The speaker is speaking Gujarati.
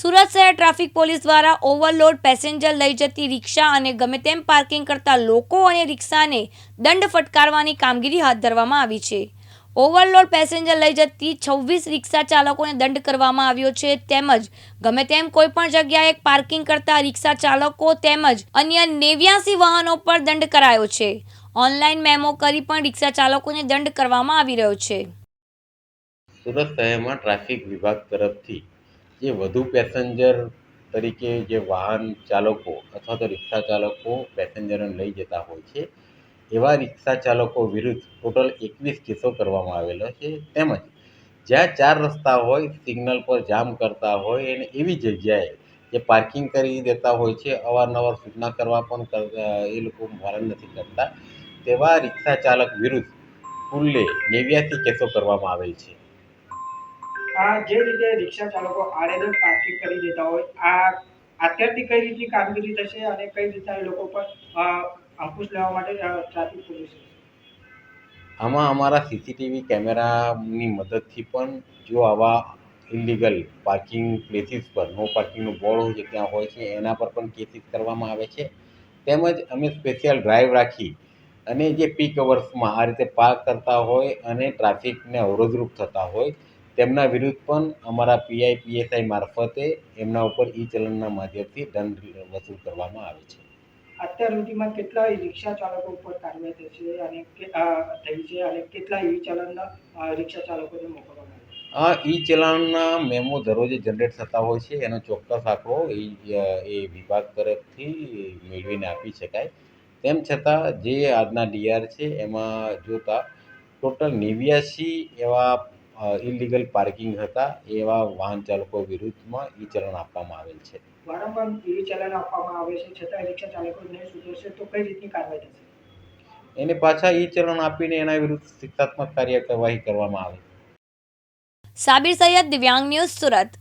સુરત શહેર ટ્રાફિક પોલીસ દ્વારા ઓવરલોડ પેસેન્જર લઈ જતી રિક્ષા અને ગમે તેમ પાર્કિંગ કરતા લોકો અને રિક્ષાને દંડ ફટકારવાની કામગીરી હાથ ધરવામાં આવી છે. ઓવરલોડ પેસેન્જર લઈ જતી છવ્વીસ રિક્ષા ચાલકોને દંડ કરવામાં આવ્યો છે. તેમજ ગમે તેમ કોઈ પણ જગ્યાએ પાર્કિંગ કરતા રિક્ષા ચાલકો તેમજ અન્ય નેવ્યાસી વાહનો પર દંડ કરાયો છે. ઓનલાઈન મેમો કરી પણ રિક્ષા ચાલકોને દંડ કરવામાં આવી રહ્યો છે. સુરત શહેરમાં ટ્રાફિક વિભાગ તરફથી જે વધુ પેસેન્જર તરીકે જે વાહન ચાલકો અથવા તો રિક્ષા ચાલકો પેસેન્જરોને લઈ જતા હોય છે, એવા રિક્ષા ચાલકો વિરુદ્ધ ટોટલ એકવીસ કેસો કરવામાં આવેલો છે. તેમજ જ્યાં ચાર રસ્તા હોય, સિગ્નલ પર જામ કરતા હોય અને એવી જગ્યાએ જે પાર્કિંગ કરી દેતા હોય છે, અવારનવાર સૂચના કરવા પણ એ લોકો પાલન નથી કરતા, તેવા રિક્ષા ચાલક વિરુદ્ધ કુલ્લે નેવ્યાસી કેસો કરવામાં આવેલ છે. આ જે રીતે રિક્ષા ચાલકો આડેધડ પાર્કિંગ કરી દેતા હોય, આ અત્યારથી કઈ રીતની કામગીરી થશે અને કઈ રીતના એ લોકો પર અંકુશ લેવા માટે ટ્રાફિક પોલીસ આમાં અમારા સીસીટીવી કેમેરાની મદદથી પણ જો આવા ઇલીગલ પાર્કિંગ પ્લેસીસ પર નો પાર્કિંગનું બોર્ડ છે, ત્યાં હોય છે, એના પર પણ કેસીસ કરવામાં આવે છે. તેમજ અમે સ્પેશિયલ ડ્રાઈવ રાખી અને જે પીક અવર્સમાં આ રીતે પાર્ક કરતા હોય અને ટ્રાફિકને અવરોધરૂપ થતા હોય તેમના વિરુદ્ધ પણ અમારા પીઆઈ પીએસઆઈ મારફતે એમના ઉપર ઈ ચલણના માધ્યમથી દંડ વસૂલ કરવામાં આવે છે. અત્યાર સુધીમાં કેટલા રિક્ષા ચાલકો ઉપર કાર્યવાહી થઈ છે અને થઈ છે અને કેટલા ઈ ચલણના રિક્ષા ચાલકોને મોકલવામાં આ ઈ ચલણના મેમો દરરોજે જનરેટ થતા હોય છે. એનો ચોક્કસ આંકડો એ વિભાગ તરફથી મેળવીને આપી શકાય. તેમ છતાં જે આજના ડીઆર છે એમાં જોતા ટોટલ નેવ્યાસી એવા ઇલીગલ પાર્કિંગ હતા એવા વાહન ચાલકો વિરુદ્ધમાં ઈ ચલણ આપવામાં આવેલ છે. વારંવાર ઈ ચલણ આપવામાં આવે છે છતાં રિક્ષા ચાલકો નહીં સુધરશે તો કઈ રીતની કાર્યવાહી થશે? એને પાછા ઈ ચલણ આપીને એના વિરુદ્ધ શિક્ષાત્મક કાર્યવાહી કરવામાં આવે. સાબિર સૈયદ દિવ્યાંગ ન્યૂઝ સુરત.